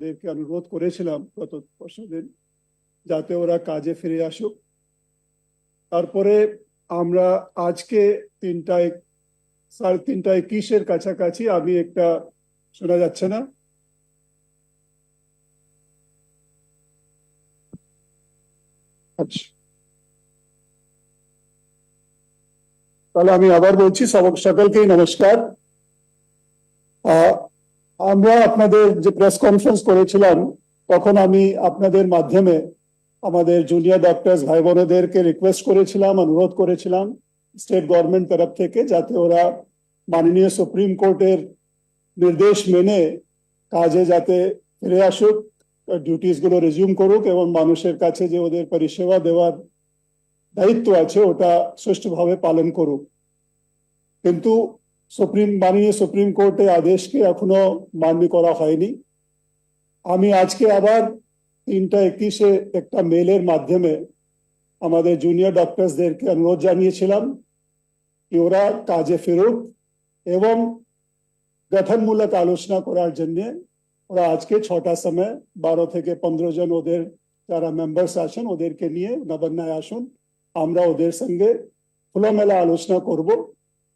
দেরকে অনুরোধ করেছিলাম গত পরশু দিন, যাতে ওরা কাজে ফিরে আসুক। তারপরে আমরা আজকে তিনটায়, সাড়ে তিনটা একুশের কাছাকাছি আমি একটা শোনা যাচ্ছে না। তাহলে আমি আবার বলছি সকলকেই নমস্কার। আমরা আপনাদের যে প্রেস কনফারেন্স করেছিলাম, তখন আমি আপনাদের মাধ্যমে আমাদের জুনিয়র ডক্টরস ভাই বোনেদেরকে রিকোয়েস্ট করেছিলাম, অনুরোধ করেছিলাম স্টেট গভর্নমেন্ট তরফ থেকে যাতে ওরা মাননীয় সুপ্রিম কোর্টের নির্দেশ মেনে কাজে যাতে ফিরে আসুক ডিউটিসগুলো রিজিউম করুক এবং মানুষের কাছে যে ওদের পরিষেবা দেওয়ার দায়িত্ব আছে, ওটা সুষ্ঠুভাবে পালন করুক। কিন্তু সুপ্রিম মাননীয় সুপ্রিম কোর্টের আদেশকে এখনও মান্য করা হয়নি। আমি আজকে আবার তিনটা একত্রিশে একটা মেলের মাধ্যমে আমাদের জুনিয়র ডক্টরসদেরকে অনুরোধ জানিয়েছিলাম কি ওরা কাজে ফেরুক এবং গঠনমূলক আলোচনা করার জন্যে ওরা আজকে ছটার সময় বারো থেকে পনেরো জন ওদের যারা মেম্বার্স আছেন ওদেরকে নিয়ে নবান্নায় আসুন। আমরা ওদের সঙ্গে খোলামেলা আলোচনা করব।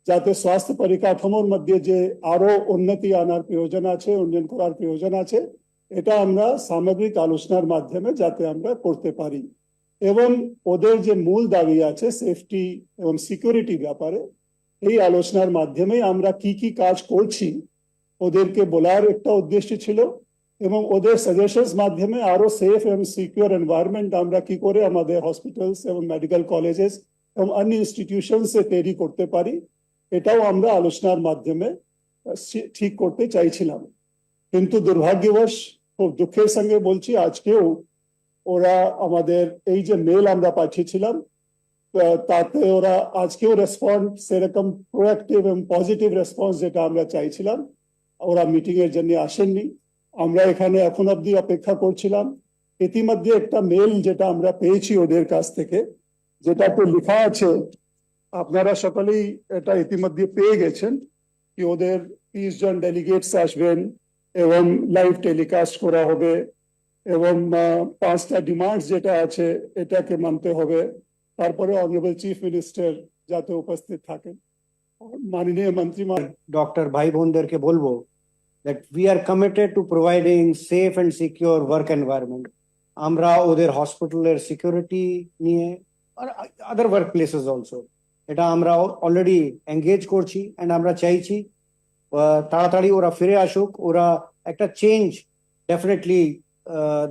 যাতে স্বাস্থ্য পরিকাঠামোর মধ্যে যে আরও উন্নতি আনার প্রয়োজন আছে, উন্নয়ন করার প্রয়োজন আছে, এটা আমরা সামগ্রিক আলোচনার মাধ্যমে যাতে আমরা করতে পারি। এবং ওদের যে মূল দাবি আছে সেফটি এবং সিকিউরিটি ব্যাপারে, এই আলোচনার মাধ্যমে আমরা কি কি কাজ করছি, ওদেরকে বলার একটা উদ্দেশ্য ছিল। এবং ওদের সাজেশনস মাধ্যমে আরও সেফ এবং সিকিউর এনভায়রনমেন্ট আমরা কি করে আমাদের হসপিটালস এবং মেডিকেল কলেজেস এবং অন্য ইনস্টিটিউশনস তৈরি করতে পারি। এটাও আমরা আলোচনার মাধ্যমে ঠিক করতে চাইছিলাম। কিন্তু দুর্ভাগ্যবশ, খুব দুঃখের সঙ্গে বলছি, আজকেও ওরা আমাদের এই যে মেল আমরা পাঠিয়েছিলাম তাতে ওরা আজকেও রেসপন্স সেরকম প্রোয়াক্টিভ এবং পজিটিভ রেসপন্স যেটা আমরা চাইছিলাম, ওরা মিটিং এর জন্য আসেননি। আমরা এখানে এখন অব্দি অপেক্ষা করছিলাম। ইতিমধ্যে একটা মেল যেটা আমরা পেয়েছি ওদের কাছ থেকে যেটা যেটাতে লেখা আছে আপনারা সকলেই এটা ইতিমধ্যে পেয়ে গেছেন কি ওদের তিরিশ জন ডেলিগেটস আসবেন এবং লাইভ টেলিকাস্ট করা হবে এবং পাঁচটা ডিমান্ডস যেটা আছে এটাকে মানতে হবে। তারপরে অনারেবল চিফ মিনিস্টার যাতে উপস্থিত থাকেন। মাননীয় মন্ত্রী ডক্টর ভাই বোনদেরকে বলব that we are committed to providing safe and secure work environment আমরা ওদের হসপিটালের সিকিউরিটি নিয়ে আর আদার ওয়ার্ক প্লেসেস অলসো এটা আমরা অলরেডি এঙ্গেজ করছি অ্যান্ড আমরা চাইছি তাড়াতাড়ি ওরা ফিরে আসুক, ওরা একটা চেঞ্জ ডেফিনেটলি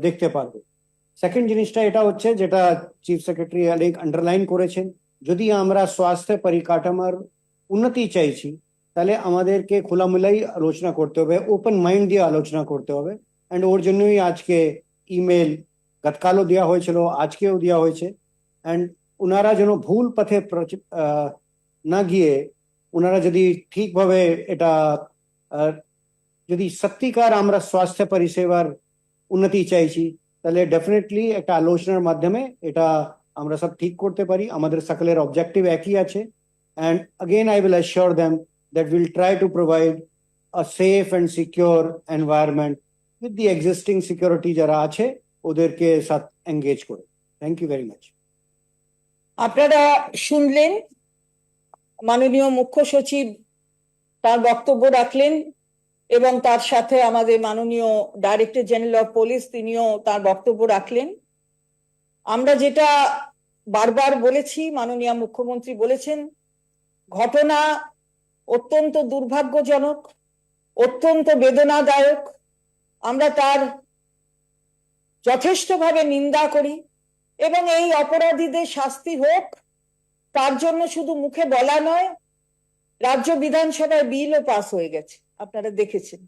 দেখতে পারবে। সেকেন্ড জিনিসটা এটা হচ্ছে যেটা চিফ সেক্রেটারি অনেক আন্ডারলাইন করেছেন, যদি আমরা স্বাস্থ্য পরিকাঠামোর উন্নতি চাইছি, তাহলে আমাদেরকে খোলামেলাই আলোচনা করতে হবে ওপেন মাইন্ড দিয়ে আলোচনা করতে হবে। অ্যান্ড ওর জন্যই আজকে ইমেল গতকালও দেওয়া হয়েছিল, আজকেও দেওয়া হয়েছে। অ্যান্ড ওনারা যেন ভুল পথে না গিয়ে ওনারা যদি ঠিকভাবে এটা যদি সত্যিকার আমরা স্বাস্থ্য পরিষেবার উন্নতি চাইছি, তাহলে ডেফিনেটলি একটা আলোচনার মাধ্যমে এটা আমরা সব ঠিক করতে পারি। আমাদের সকলের অবজেক্টিভ একই আছে। And again, i will assure them that we'll try to provide a safe and secure environment with the existing security যারা আছে, ওদেরকে সাথ এঙ্গেজ করে। থ্যাংক ইউ ভেরি মাচ আপনারা শুনলেন, মাননীয় মুখ্য সচিব তার বক্তব্য রাখলেন এবং তার সাথে আমাদের মাননীয় ডাইরেক্টর জেনারেল অফ পুলিশ তিনিও তার বক্তব্য রাখলেন। আমরা যেটা বারবার বলেছি, মাননীয় মুখ্যমন্ত্রী বলেছেন, ঘটনা অত্যন্ত দুর্ভাগ্যজনক, অত্যন্ত বেদনাদায়ক। আমরা তার যথেষ্টভাবে নিন্দা করি। এবং এই অপরাধীদের শাস্তি হোক, তার জন্য শুধু মুখে বলা নয়, রাজ্য বিধানসভায় বিলও পাস হয়ে গেছে, আপনারা দেখেছেন।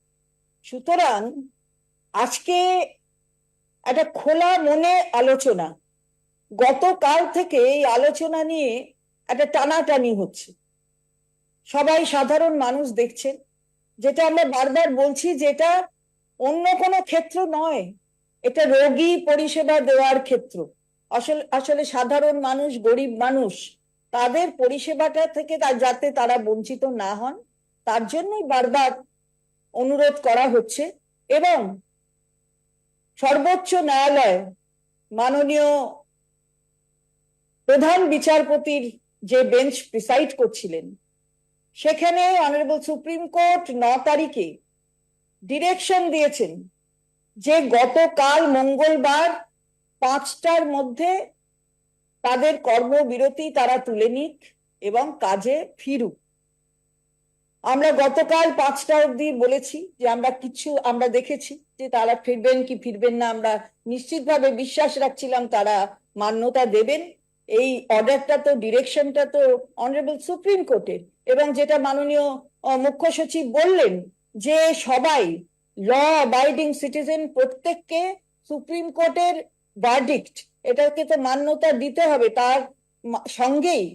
সুতরাং আজকে একটা খোলা মনে আলোচনা, গতকাল থেকে এই আলোচনা নিয়ে একটা টানাটানি হচ্ছে। সবাই সাধারণ মানুষ দেখছেন, যেটা আমরা বারবার বলছি যেটা অন্য কোনো ক্ষেত্র নয়, এটা রোগী পরিষেবা দেওয়ার ক্ষেত্র। আসলে সাধারণ মানুষ, গরিব মানুষ, তাদের পরিষেবাটা থেকে যাতে তারা বঞ্চিত না হন, তার জন্যই বারবার অনুরোধ করা হচ্ছে এবং সর্বোচ্চ ন্যায়ালয় মাননীয় প্রধান বিচারপতির যে বেঞ্চ প্রিসাইড করছিলেন, সেখানে অনারেবল সুপ্রিম কোর্ট ন তারিখে ডিরেকশন দিয়েছেন যে গতকাল মঙ্গলবার পাঁচটার মধ্যে তাদের কর্মবিরতি তারা তুলে নিক এবং কাজে ফিরুক। আমরা গতকাল পাঁচটা অব্দি বলেছি যে আমরা কিছু আমরা দেখেছি যে তারা ফিরবেন কি ফিরবেন না, আমরা নিশ্চিতভাবে বিশ্বাস রাখছিলাম তারা মান্যতা দেবেন। এই অর্ডারটা তো, ডিরেকশনটা তো অনারেবল সুপ্রিম কোর্টের এবং যেটা মাননীয় মুখ্য সচিব বললেন যে সবাই ল অ্যাবাইডিং সিটিজেন প্রত্যেককে সুপ্রিম কোর্টের ভার্ডিক্ট এটাকে তো মান্যতা দিতে হবে, তার সঙ্গেই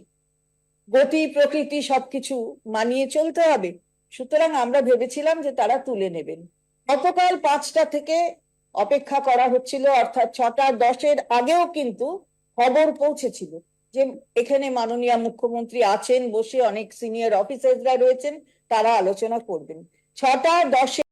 গতি, প্রকৃতি সবকিছু মানিয়ে চলতে হবে। সুতরাং আমরা ভেবেছিলাম যে তারা তুলে নেবেন। গতকাল পাঁচটা থেকে অপেক্ষা করা হচ্ছিল, অর্থাৎ ছটা দশের আগেও কিন্তু খবর পৌঁছেছিল যে এখানে মাননীয় মুখ্যমন্ত্রী আছেন বসে অনেক সিনিয়র অফিসাররা রয়েছেন, তারা আলোচনা করবেন। ছটা দশে